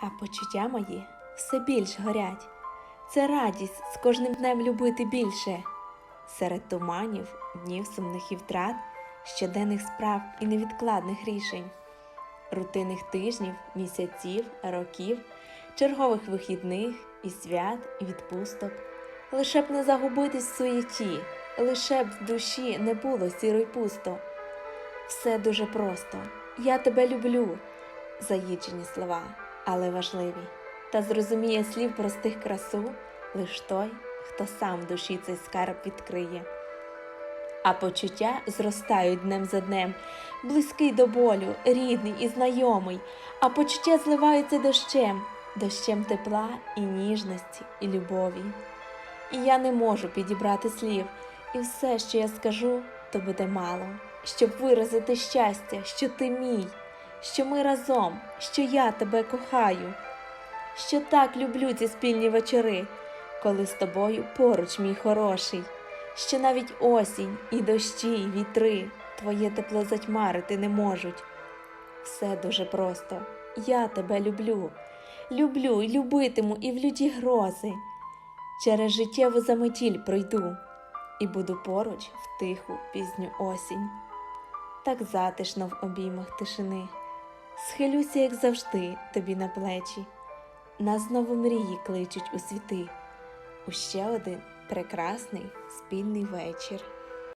А почуття мої все більш горять. Це радість з кожним днем любити більше. Серед туманів, днів сумних і втрат, щоденних справ і невідкладних рішень, рутинних тижнів, місяців, років, чергових вихідних і свят, і відпусток. Лише б не загубитись в суєті, лише б в душі не було сіро й пусто. Все дуже просто. Я тебе люблю. Заїджені слова, але важливі. Та зрозуміє слів простих красу лиш той, хто сам в душі цей скарб відкриє. А почуття зростають днем за днем, близький до болю, рідний і знайомий, а почуття зливаються дощем, дощем тепла і ніжності, і любові. І я не можу підібрати слів, і все, що я скажу, то буде мало, щоб виразити щастя, що ти мій, що ми разом, що я тебе кохаю, що так люблю ці спільні вечори, коли з тобою поруч мій хороший, що навіть осінь і дощі, і вітри твоє тепло затьмарити не можуть. Все дуже просто. Я тебе люблю, люблю і любитиму і в люті грози. Через життєву заметіль пройду і буду поруч в тиху пізню осінь. Так затишно в обіймах тишини. Схилюся, як завжди, тобі на плечі. Нас знову мрії кличуть у світи. У ще один прекрасний спільний вечір.